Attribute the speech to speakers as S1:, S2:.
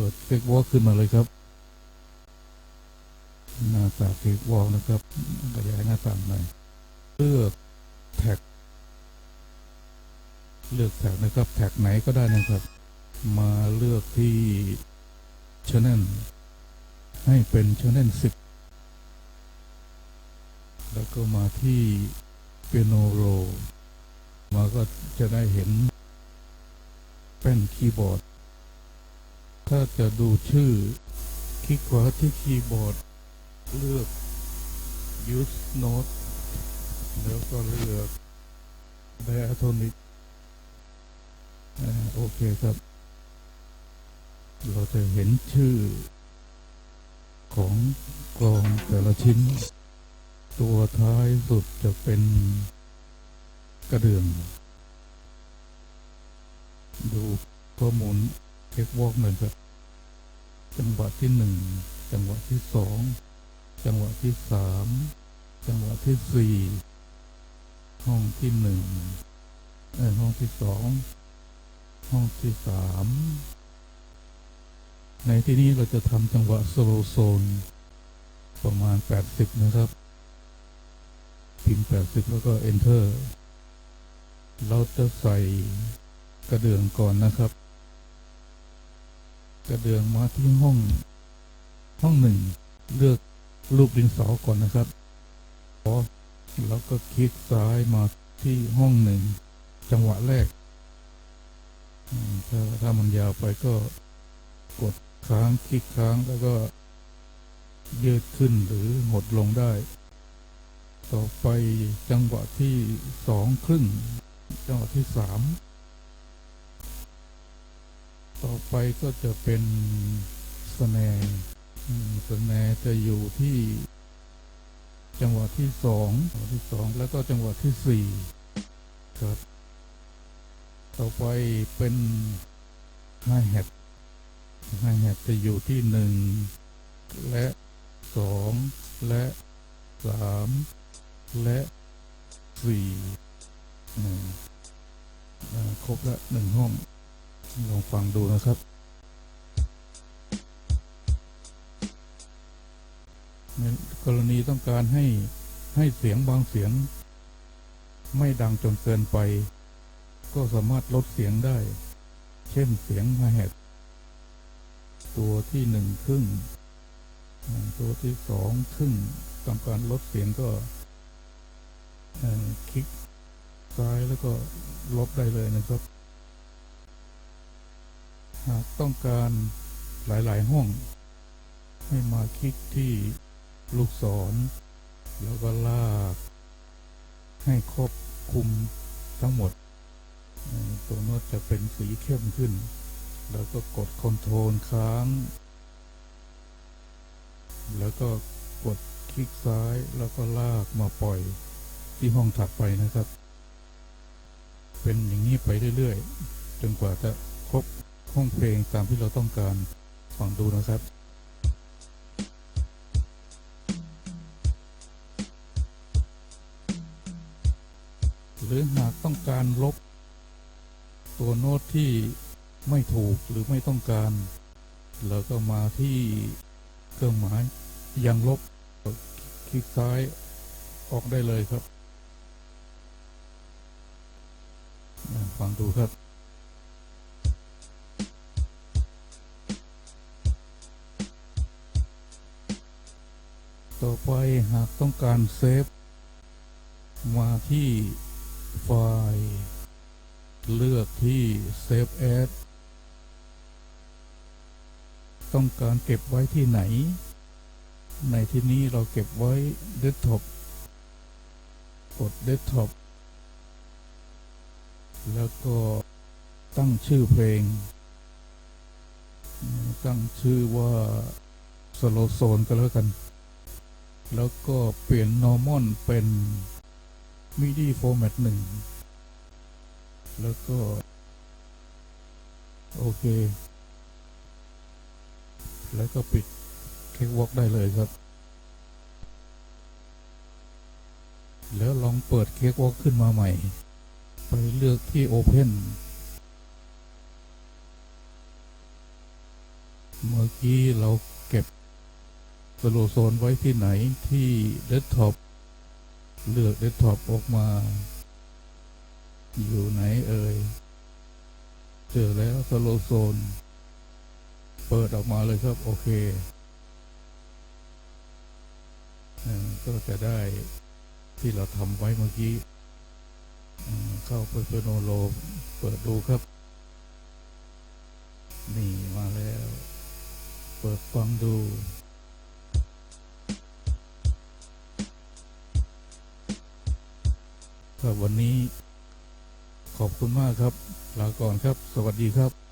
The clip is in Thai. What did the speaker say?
S1: ปิดเค้กวอลขึ้นมาเลยครับ หน้าตางเค้กวอลนะครับขยายหน้าต่างหน่อยเลือกแท็ก เลือกแท็กนะครับ แท็กไหนก็ได้นะครับ มาเลือกที่ Channel ให้เป็น Channel 10 แล้วก็มาที่ Piano Roll มาก็จะได้เห็นแป้นคีย์บอร์ด ถ้าจะดูชื่อ คลิกขวาที่คีย์บอร์ด เลือก use note แล้วก็เลือก diatonic โอเคครับ เราจะเห็นชื่อ ของกลองแต่ละชิ้น ตัวท้ายสุดจะเป็นกระเดื่อง ดูข้อมูลเช็ควอกหน่อยครับ จังหวะที่หนึ่งจังหวะที่สองจังหวะที่สามจังหวะที่สี่ห้องที่หนึ่งเออห้องที่สองห้องที่สามในที่นี้เราจะทำจังหวะสโลโซนประมาณ 80 นะครับพิมพ์ 80 แล้วก็ enter เราจะใส่กระเดื่องก่อนนะครับ กระเดื่องมาที่ห้อง ห้องหนึ่ง เลือกรูปดินสอก่อนนะครับพอแล้วก็คลิกซ้ายมาที่ห้องหนึ่ง จังหวะแรกถ้าถ้ามันยาวไปก็กดค้างคลิกค้างแล้วก็ยืดขึ้นหรือหดลงได้ ต่อไปจังหวะที่สองครึ่ง จังหวะที่สาม ต่อไปก็จะเป็นสแนร์สแนร์จะอยู่ที่ จังหวะที่สองจังหวะที่สองแล้วก็จังหวะที่สี่ครับ ต่อไปเป็นไฮแฮทไฮแฮทจะอยู่ที่หนึ่งและสองและสามและสี่ครบละหนึ่งห้อง ลองฟังดูนะครับ ในกรณีต้องการให้ให้เสียงบางเสียง ไม่ดังจนเกินไป ก็สามารถลดเสียงได้ เช่นเสียงไฮแฮทตัวที่หนึ่งครึ่ง ตัวที่สองครึ่งต้องการลดเสียงก็คลิกซ้ายแล้วก็ลบได้เลยนะครับ หากต้องการหลาย ๆ ห้อง ให้มาคลิกที่ลูกศร แล้วก็ลาก ให้ครอบคลุมทั้งหมด ตัวโน้ตจะเป็นสีเข้มขึ้น แล้วก็กดคอนโทรลค้าง แล้วก็กดคลิกซ้ายแล้วก็ลากมาปล่อยที่ห้องถัดไปนะครับ เป็นอย่างนี้ไปเรื่อยๆ จนกว่าจะครบ ห้องเพลงตามที่เราต้องการฟังดูนะครับหรือหากต้องการลบ ตัวโน้ตที่ไม่ถูกหรือไม่ต้องการเราก็มาที่เครื่องหมายยังลบคลิกซ้ายออกได้เลยครับฟังดูครับ ต่อไปหากต้องการเซฟ มาที่ไฟล์เลือกที่ Save As ต้องการเก็บไว้ที่ไหน ในที่นี้เราเก็บไว้ Desktop กด Desktop แล้วก็ตั้งชื่อเพลง ตั้งชื่อว่า Slow Zone ก็แล้วกัน แล้วก็เปลี่ยน normal เป็น MIDI format หนึ่ง แล้วก็ โอเค แล้วก็ปิดเค้กวอล์กได้เลยครับ แล้วลองเปิดเค้กวอล์กขึ้นมาใหม่ ไปเลือกที่ Open เมื่อกี้เราเก็บ สโลโซนไว้ที่ไหนที่เดสก์ท็อปเลือกเดสก์ท็อปออกมา อยู่ไหนเอ่ย เจอแล้วสโลโซน เปิดออกมาเลยครับ โอเค ก็จะได้ที่เราทำไว้เมื่อกี้ เข้าไปเปโนโล เปิดดูครับ นี่มาแล้ว เปิดฟังดู ครับวันนี้ขอบคุณมากครับ ลาก่อนครับ สวัสดีครับ